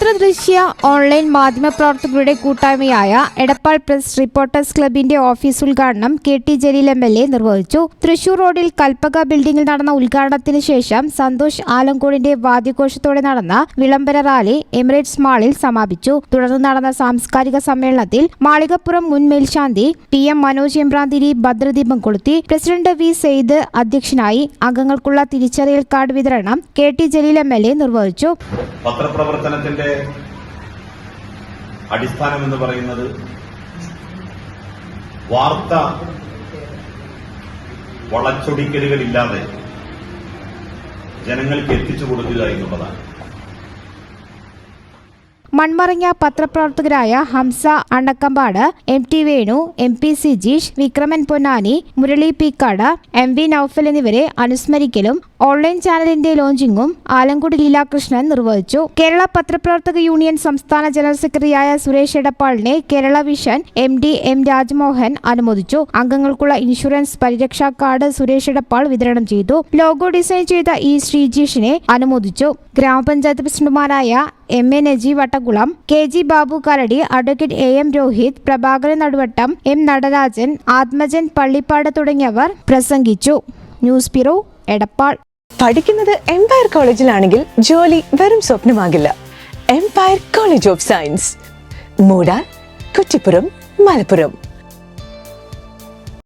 പത്രദൃശ്യ online മാധ്യമ പ്രവർത്തകരുടെ കൂട്ടായ്മയായ എടപ്പാൾ പ്രസ് റിപ്പോർട്ടേഴ്സ് ക്ലബിന്റെ ഓഫീസ് ഉദ്ഘാടനം K T Jaleel M L A നിർവഹിച്ചു. തൃശൂർ റോഡിൽ കൽപ്പക ബിൽഡിംഗിൽ നടന്ന ഉദ്ഘാടനത്തിന് ശേഷം സന്തോഷ് ആലങ്കോടിന്റെ വാദ്യഘോഷത്തോടെ നടന്ന വിളംബര റാലി എമിറേറ്റ്സ് മാളിൽ സമാപിച്ചു. തുടർന്ന് നടന്ന സാംസ്കാരിക സമ്മേളനത്തിൽ മാളികപ്പുറം മുൻ മേൽശാന്തി പി എം മനോജ് എംബ്രാന്തിരി ഭദ്രദീപം കൊളുത്തി. പ്രസിഡന്റ് വി സെയ്ദ് അധ്യക്ഷനായി അംഗങ്ങൾക്കുള്ള തിരിച്ചറിയൽ കാർഡ് വിതരണം K T Jaleel M L A നിർവഹിച്ചു. പത്രപ്രവർത്തനത്തിന്റെ അടിസ്ഥാനം എന്ന് പറയുന്നത് വാർത്ത വളച്ചൊടിക്കലുകളില്ലാതെ ജനങ്ങൾക്ക് എത്തിച്ചു കൊടുക്കുക എന്നുള്ളതാണ്. മൺമറഞ്ഞ പത്രപ്രവർത്തകരായ Hamza Annakkampad M T Venu M P Sijeesh Vikraman Ponnani Murali Peekkad M V Noufal എന്നിവരെ അനുസ്മരിക്കലും ഓൺലൈൻ ചാനലിന്റെ ലോഞ്ചിങ്ങും ആലങ്കുടി ലീലാകൃഷ്ണൻ നിർവഹിച്ചു. കേരള പത്രപ്രവർത്തക യൂണിയൻ സംസ്ഥാന ജനറൽ സെക്രട്ടറിയായ Suresh എടപ്പാളിനെ Kerala Vision M D M Rajmohan അനുമോദിച്ചു. അംഗങ്ങൾക്കുള്ള ഇൻഷുറൻസ് പരിരക്ഷാ കാർഡ് സുരേഷ് എടപ്പാൾ വിതരണം ചെയ്തു. ലോഗോ ഡിസൈൻ ചെയ്ത ഇ ശ്രീജീഷിനെ അനുമോദിച്ചു. ഗ്രാമപഞ്ചായത്ത് പ്രസിഡന്റുമാരായ M A Najeeb Vattakulam K G Babu Karadi advocate A M Rohith Prabhakaran Naduvattam M Natarajan Athmajan Pallippad തുടങ്ങിയവർ പ്രസംഗിച്ചു. News bureau Edappal. പഠിക്കുന്നത് എംപയർ കോളേജിലാണെങ്കിൽ ജോലി വെറും സ്വപ്നമാകില്ല. Empire College of Science Moodar Kuttippuram Malappuram.